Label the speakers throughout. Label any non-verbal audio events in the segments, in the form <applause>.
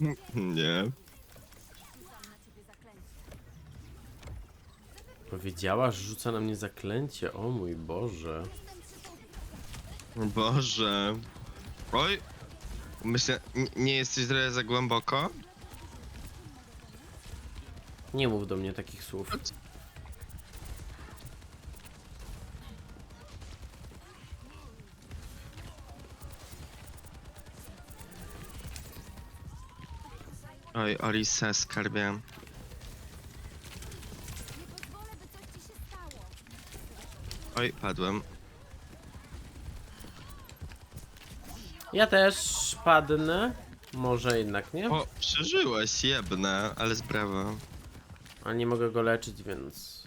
Speaker 1: <laughs> Nie.
Speaker 2: Powiedziała, że rzuca na mnie zaklęcie. O mój Boże.
Speaker 1: Boże. Oj. Myślę, n- nie jesteś trochę za głęboko?
Speaker 2: Nie mów do mnie takich słów.
Speaker 1: Oj, Orisa, skarbie. Oj, padłem.
Speaker 2: Ja też padnę. Może jednak nie?
Speaker 1: O, przeżyłeś, jebne, ale z brawo.
Speaker 2: Ale nie mogę go leczyć, więc...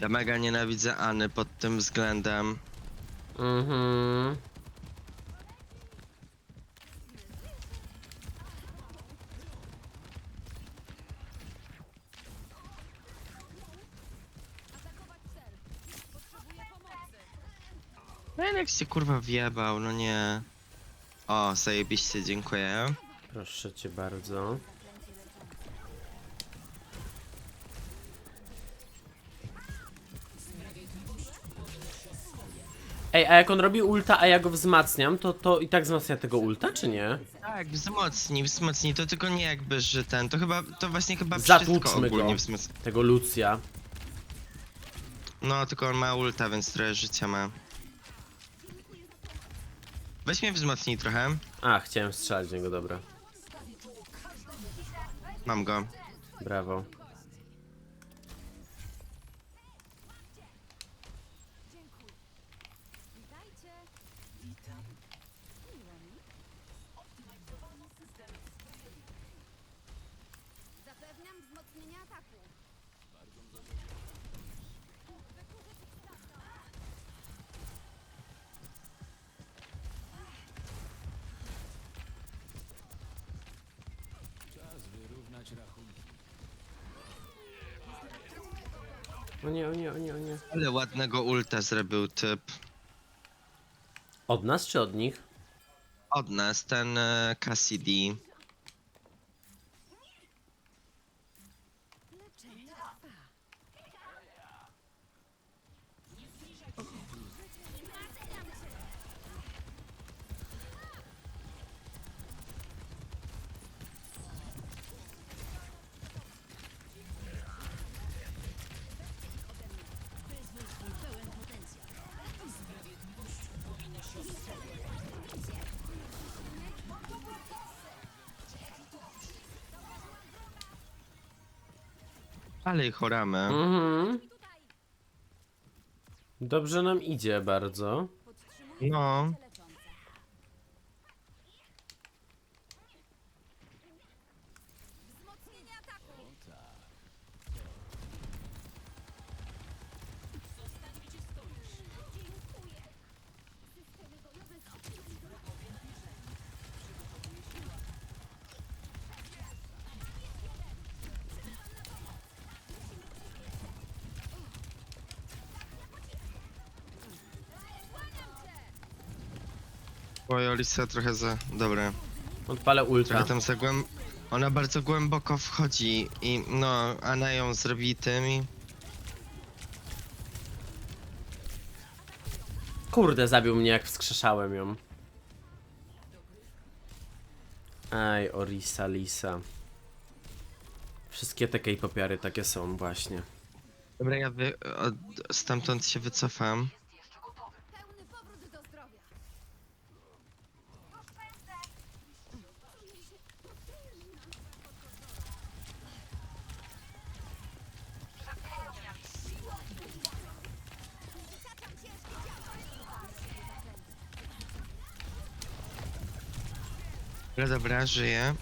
Speaker 1: Ja mega nienawidzę Any pod tym względem.
Speaker 2: Mhm.
Speaker 1: Renek się kurwa wjebał, no nie. O, zajebiście, dziękuję.
Speaker 2: Proszę cię bardzo. Ej, a jak on robi ulta, a ja go wzmacniam, to, to i tak wzmacnia tego ulta, czy nie?
Speaker 1: Tak, wzmocnij, wzmocnij, to tylko nie jakby, że ten, to chyba, to właśnie chyba
Speaker 2: Zatłuczmy
Speaker 1: wszystko ogólnie
Speaker 2: go.
Speaker 1: wzmocni.
Speaker 2: Tego Lucja.
Speaker 1: No, tylko on ma ulta, więc trochę życia ma. Weź mnie wzmocnij trochę.
Speaker 2: A, chciałem strzelać w niego, dobra.
Speaker 1: Mam go.
Speaker 2: Brawo.
Speaker 3: Zapewniam wzmocnienie ataku.
Speaker 2: O nie, o nie, o nie, o nie.
Speaker 1: Ale ładnego ulta zrobił typ.
Speaker 2: Od nas czy od nich?
Speaker 1: Od nas, ten e, Cassidy. Ale ich choramy.
Speaker 2: Mhm. Dobrze nam idzie bardzo.
Speaker 1: No.
Speaker 3: Leczące. Wzmocnienie ataku.
Speaker 1: Oj, Olisa trochę za... Dobra.
Speaker 2: Odpalę ulta.
Speaker 1: Trochę tam za głęb... Ona bardzo głęboko wchodzi i no, Ana ją zrobi tym i...
Speaker 2: Kurde, zabił mnie jak wskrzeszałem ją. Ej, Orisa, Lisa. Wszystkie te K-popiary takie są właśnie.
Speaker 1: Dobra, ja wy... od... stamtąd się wycofam. Dobra, dobra, żyję.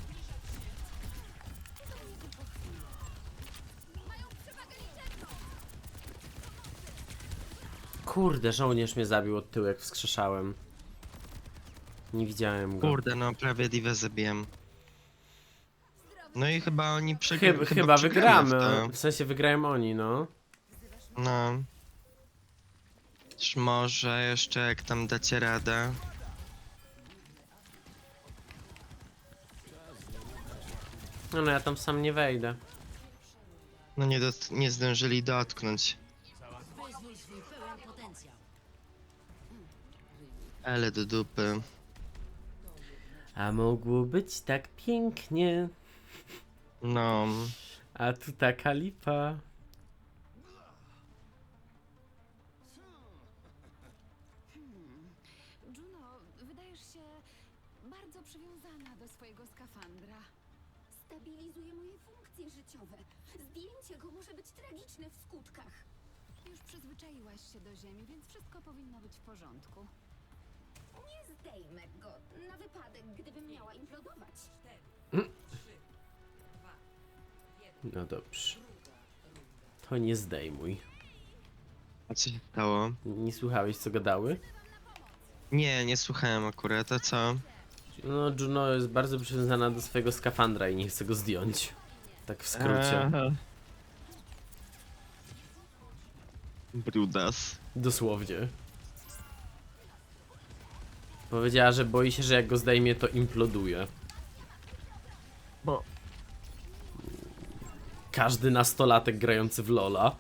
Speaker 2: Kurde, żołnierz mnie zabił od tyłu jak wskrzeszałem. Nie widziałem go.
Speaker 1: Kurde, no prawie Divę zabiłem. No i chyba oni przegra...
Speaker 2: Chyba, chyba
Speaker 1: przegramy w
Speaker 2: wygramy.
Speaker 1: to.
Speaker 2: W sensie wygrają oni, no.
Speaker 1: No. Czy może jeszcze jak tam dacie radę?
Speaker 2: No, no ja tam sam nie wejdę.
Speaker 1: No nie, dot- nie zdążyli dotknąć.
Speaker 4: Wyzwól swój pełen potencjał.
Speaker 1: Ale do dupy.
Speaker 2: A mogło być tak pięknie.
Speaker 1: No.
Speaker 2: A tu taka lipa.
Speaker 3: Juno, wydajesz się bardzo przywiązana do swojego skafandra. Stabilizuje moje funkcje życiowe. Zdjęcie go może być tragiczne w skutkach. Już przyzwyczaiłaś się do ziemi, więc wszystko powinno być w porządku. Nie zdejmę go na wypadek, gdybym miała implodować.
Speaker 2: No dobrze. To nie zdejmuj.
Speaker 1: A co się stało?
Speaker 2: Nie słuchałeś co gadały?
Speaker 1: Nie, nie słuchałem akurat, a co?
Speaker 2: No, Juno jest bardzo przywiązana do swojego skafandra i nie chce go zdjąć. Tak w skrócie.
Speaker 1: Aha. Brudas.
Speaker 2: Dosłownie. Powiedziała, że boi się, że jak go zdejmie, to imploduje.
Speaker 1: Bo...
Speaker 2: Każdy nastolatek grający w Lola.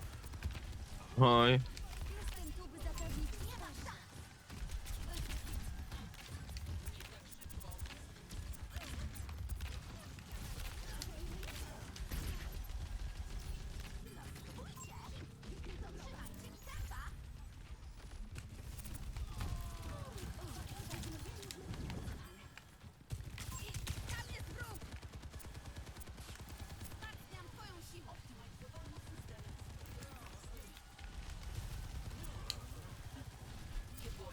Speaker 1: Oj.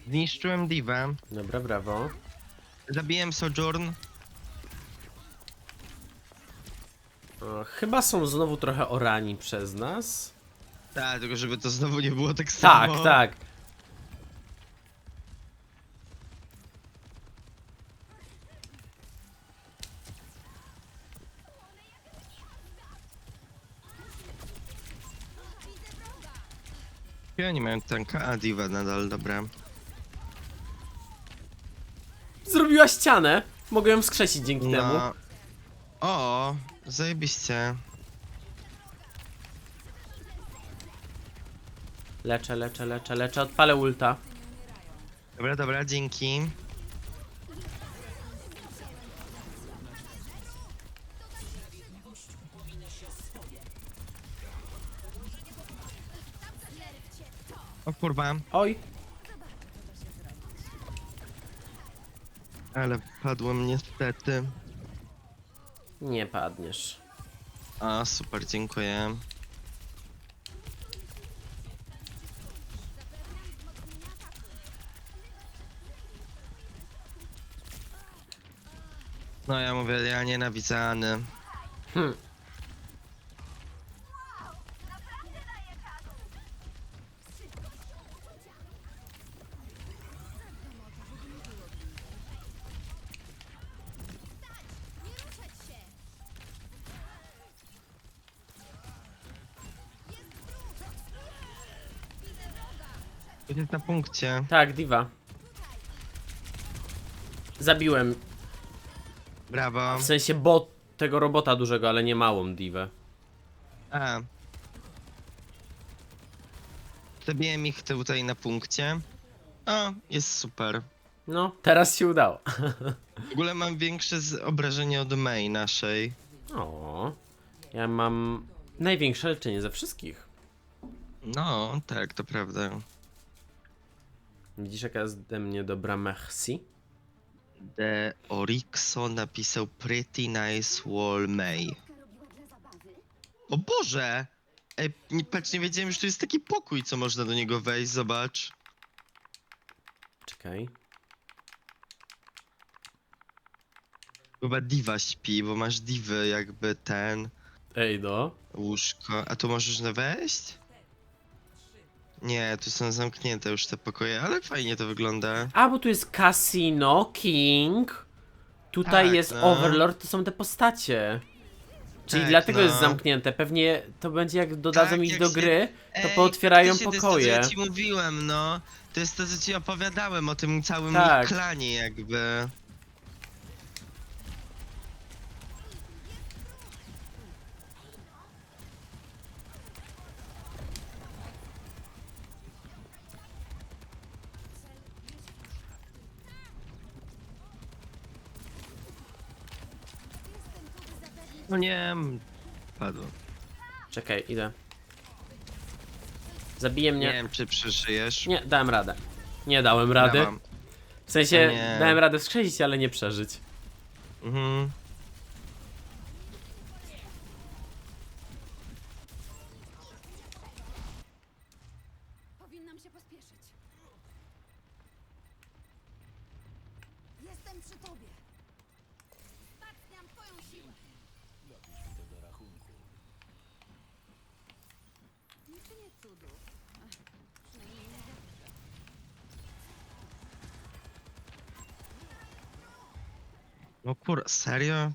Speaker 1: Zniszczyłem Divę.
Speaker 2: Dobra, brawo.
Speaker 1: Zabiłem Sojourn.
Speaker 2: Chyba są znowu trochę orani przez nas.
Speaker 1: Tak, tylko żeby to znowu nie było tak
Speaker 2: Tak,
Speaker 1: samo.
Speaker 2: tak.
Speaker 1: Ja nie miałem tanka, a Diva nadal, dobra.
Speaker 2: Zrobiła ścianę. Mogę ją wskrzesić dzięki temu.
Speaker 1: O, zajebiście.
Speaker 2: Leczę, leczę, leczę, leczę. Odpalę ulta.
Speaker 1: Dobra, dobra, dzięki. O kurwa,
Speaker 2: Oj.
Speaker 1: Ale padłem niestety.
Speaker 2: Nie padniesz.
Speaker 1: A, super, dziękuję. No ja mówię, ja nienawidzany.
Speaker 2: Hm.
Speaker 1: Jest na punkcie.
Speaker 2: Tak, diva. Zabiłem.
Speaker 1: Brawo.
Speaker 2: W sensie bot tego robota dużego, ale nie małą divę.
Speaker 1: A. Zabiłem ich tutaj na punkcie. O, jest super.
Speaker 2: No, teraz się udało.
Speaker 1: W ogóle mam większe z- obrażenie od May naszej.
Speaker 2: O, ja mam największe leczenie ze wszystkich.
Speaker 1: No, tak, to prawda.
Speaker 2: Widzisz, jaka jest ode mnie dobra merci?
Speaker 1: The Orixo napisał Pretty Nice Wall May. O Boże! Ej, nie, patrz, nie wiedziałem, że tu jest taki pokój, co można do niego wejść, zobacz.
Speaker 2: Czekaj.
Speaker 1: Chyba diwa śpi, bo masz diwy jakby ten
Speaker 2: Ej, no.
Speaker 1: łóżko. A tu możesz wejść? Nie, tu są zamknięte już te pokoje, ale fajnie to wygląda.
Speaker 2: A, bo tu jest Casino, King. Tutaj
Speaker 1: Tak,
Speaker 2: jest
Speaker 1: no.
Speaker 2: Overlord, to są te postacie. Czyli
Speaker 1: Tak,
Speaker 2: dlatego
Speaker 1: no.
Speaker 2: jest zamknięte. Pewnie to będzie jak dodadzą
Speaker 1: Tak,
Speaker 2: ich
Speaker 1: jak
Speaker 2: do
Speaker 1: się-
Speaker 2: gry, to
Speaker 1: Ej,
Speaker 2: pootwierają
Speaker 1: faktycznie
Speaker 2: pokoje.
Speaker 1: To jest to, co ja ci mówiłem, no. To jest to, co ci opowiadałem o tym całym
Speaker 2: Tak.
Speaker 1: ich klanie, jakby. No nie, padło.
Speaker 2: Czekaj, idę. Zabije mnie.
Speaker 1: Nie wiem, czy przeżyjesz.
Speaker 2: Nie, dałem radę. Nie dałem rady.
Speaker 1: Dałam.
Speaker 2: W sensie,
Speaker 1: nie.
Speaker 2: dałem radę wskrzesić, ale nie przeżyć.
Speaker 1: Mhm.
Speaker 3: Powinnam się pospieszyć. Jestem przy tobie. Wzmacniam twoją siłę. Nie czynię cudów. Ach, przynajmniej nie zawsze.
Speaker 1: No kur... serio?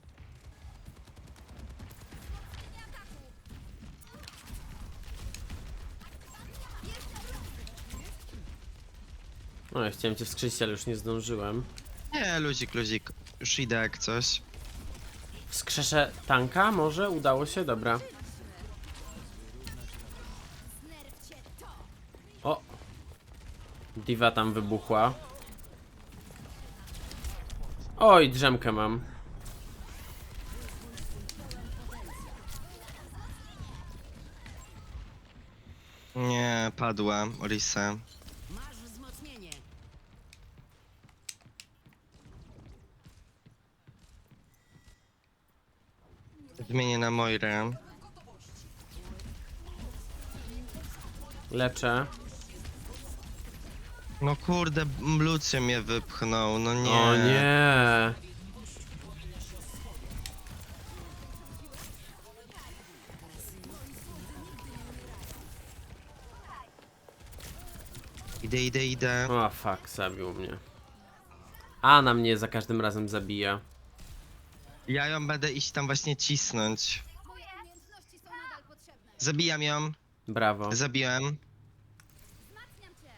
Speaker 2: No, ja chciałem cię wskrzesić, ale już nie zdążyłem.
Speaker 1: Nie, luzik, luzik. Już idę jak coś.
Speaker 2: Wskrzeszę tanka? Może? Udało się? Dobra. O! Diva tam wybuchła. Oj, drzemkę mam.
Speaker 1: Nie, padła Orisa.
Speaker 4: Masz wzmocnienie.
Speaker 1: Zmienię na Moirę.
Speaker 2: Leczę.
Speaker 1: No kurde, Lucio mnie wypchnął, no nie.
Speaker 2: O nie!
Speaker 1: Idę, idę, idę.
Speaker 2: O fuck, zabił mnie. Ana mnie za każdym razem zabija.
Speaker 1: Ja ją będę iść tam właśnie cisnąć.
Speaker 3: Moje umiejętności są nadal potrzebne.
Speaker 1: Zabijam ją.
Speaker 2: Brawo.
Speaker 1: Zabiłem.
Speaker 3: Wzmacniam cię!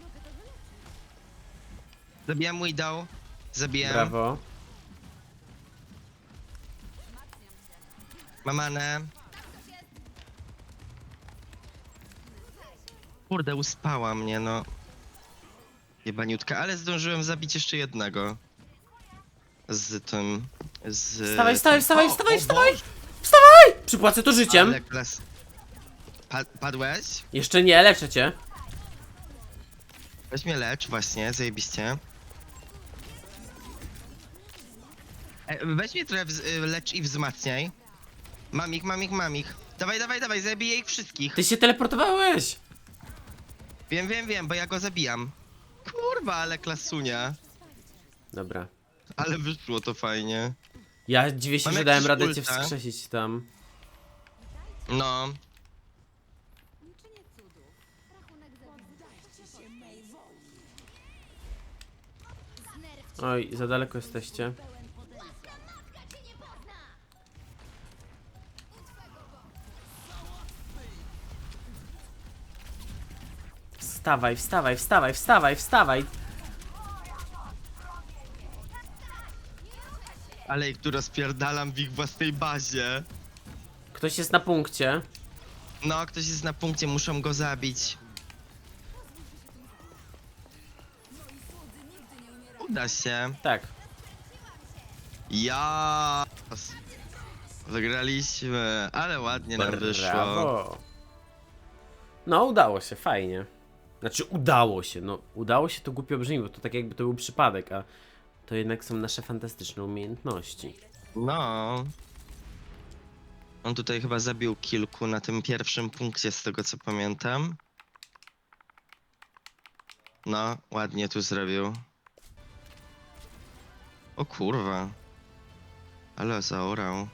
Speaker 3: Mogę to wyleczyć.
Speaker 1: Zabijam dał. Zabiłem.
Speaker 2: Brawo.
Speaker 3: Wzmacniam cię.
Speaker 1: Mam Kurde, uspała mnie, no. Jebaniutka, ale zdążyłem zabić jeszcze jednego. Z tym... Z...
Speaker 2: Wstawaj, wstawaj, wstawaj,
Speaker 1: O,
Speaker 2: wstawaj,
Speaker 1: o
Speaker 2: wstawaj!
Speaker 1: Boże,
Speaker 2: Wstawaj! Przypłacę to życiem.
Speaker 1: Ale klas... Pa padłeś?
Speaker 2: Jeszcze nie, leczę cię.
Speaker 1: Weź mnie lecz, właśnie, zajebiście. E, weź mnie trochę wz- y, lecz i wzmacniaj. Mam ich, mam ich, mam ich. Dawaj, dawaj, dawaj, zabiję ich wszystkich.
Speaker 2: Ty się teleportowałeś.
Speaker 1: Wiem, wiem, wiem, bo ja go zabijam. Kurwa, ale klasunia.
Speaker 2: Dobra.
Speaker 1: Ale wyszło to fajnie.
Speaker 2: Ja dziwię się,
Speaker 1: Mam
Speaker 2: że dałem
Speaker 1: jakiś
Speaker 2: radę cię
Speaker 1: ulta.
Speaker 2: wskrzesić tam.
Speaker 1: No.
Speaker 2: Oj, za daleko jesteście. Wstawaj, wstawaj, wstawaj, wstawaj, wstawaj.
Speaker 1: Ale ich tu rozpierdalam w ich własnej bazie.
Speaker 2: Ktoś jest na punkcie.
Speaker 1: No, ktoś jest na punkcie, muszą go zabić. Uda się.
Speaker 2: Tak.
Speaker 1: Ja. Wygraliśmy, ale ładnie nam wyszło.
Speaker 2: No, udało się, fajnie. Znaczy, udało się, no, udało się to głupio brzmi, bo to tak jakby to był przypadek, a to jednak są nasze fantastyczne umiejętności.
Speaker 1: No. On tutaj chyba zabił kilku na tym pierwszym punkcie, z tego co pamiętam. No, ładnie tu zrobił. O kurwa. Ale zaorał.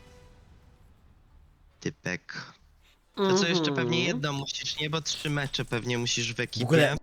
Speaker 1: Typek. To co jeszcze pewnie
Speaker 2: Mhm.
Speaker 1: jedno musisz, nie? Bo trzy mecze pewnie musisz w ekipie.
Speaker 2: ogóle